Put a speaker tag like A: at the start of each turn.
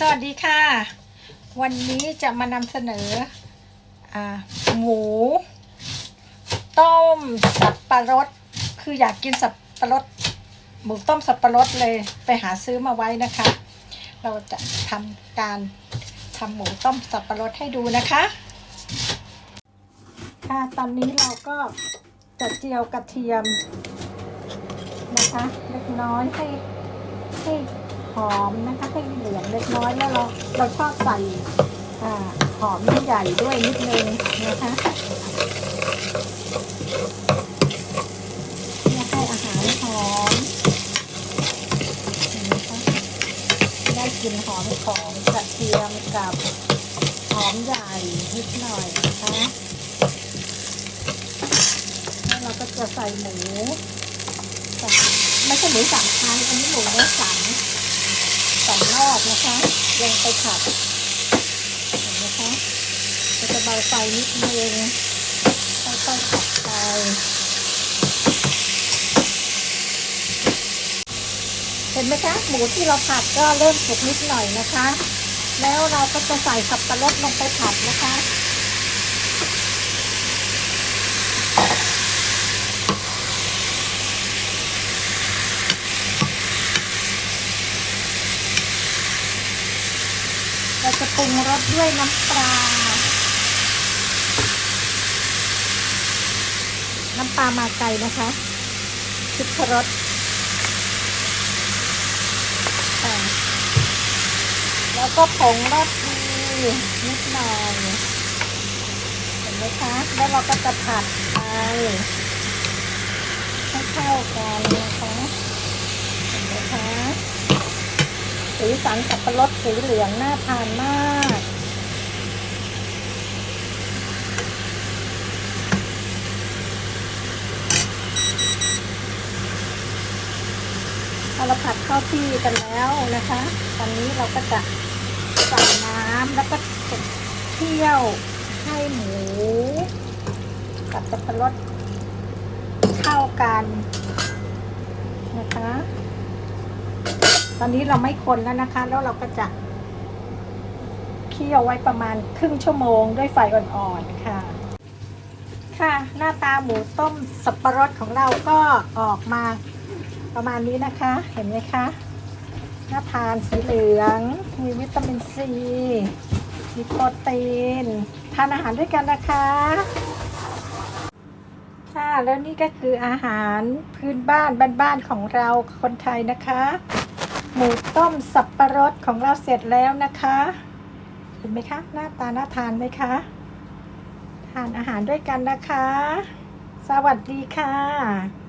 A: สวัสดีค่ะ วันนี้จะมานำเสนออหมู ต้มสับปะรด คืออยากกินสับปะรด หมูต้มสับปะรดเลยไปหาซื้อมาไว้นะคะ เราจะทำการทำหมูต้มสับปะรดให้ดูนะคะ ค่ะตอนนี้เราก็จะเจียวกระเทียมนะคะ เล็กน้อยให้ให้ หอมนะคะให้เหลืองเล็กน้อยแล้วเราเราชอบใส่อ่าหอมใหญ่ด้วยนิดนึงนะคะเพื่อให้อาหารหอมได้กลิ่นหอมของกระเทียมกับหอมใหญ่นิดหน่อยนะคะแล้วเราก็จะใส่หมูใส่ไม่ใช่หมูสามชั้นอันนี้หมูเนื้อสัน ลงไปผัดนะคะเราจะเบาไฟนิดนึงค่อยๆผัดไปเห็นไหมคะหมูที่เราผัดก็เริ่มสุกนิดหน่อยนะคะ แล้วเราก็จะใส่สับปะรดลงไปผัดนะคะ จะปรุงรสด้วยน้ำปลา น้ำปลามาไกลนะคะชุดรสแล้วก็ผงรสดีนิดหน่อย เห็นไหมคะ แล้วเราก็จะผัดไปให้เข้ากันนะคะเห็นไหมคะ สีสันสับปะรดสีเหลืองน่าทานมาก เราผัดข้าวที่กันแล้วนะคะ ตอนนี้เราก็จะใส่น้ำแล้วก็เคี่ยวให้หมูกับสับปะรดเข้ากันนะคะ ตอนนี้เราไม่คนแล้วนะคะ แล้วเราก็จะเคี่ยวไว้ประมาณครึ่งชั่วโมงด้วยไฟอ่อนๆค่ะ ค่ะหน้าตาหมูต้มสับปะรดของเราก็ออกมาประมาณนี้นะคะ เห็นไหมคะน่าทานสีเหลือง มีวิตามินซี มีโปรตีน ทานอาหารด้วยกันนะคะ ค่ะ แล้วนี่ก็คืออาหารพื้นบ้านบ้านๆของเราคนไทยนะคะ หมูต้มสับปะรดของเราเสร็จแล้วนะคะ เห็นไหมคะ หน้าตาน่าทานไหมคะ ทานอาหารด้วยกันนะคะ สวัสดีค่ะ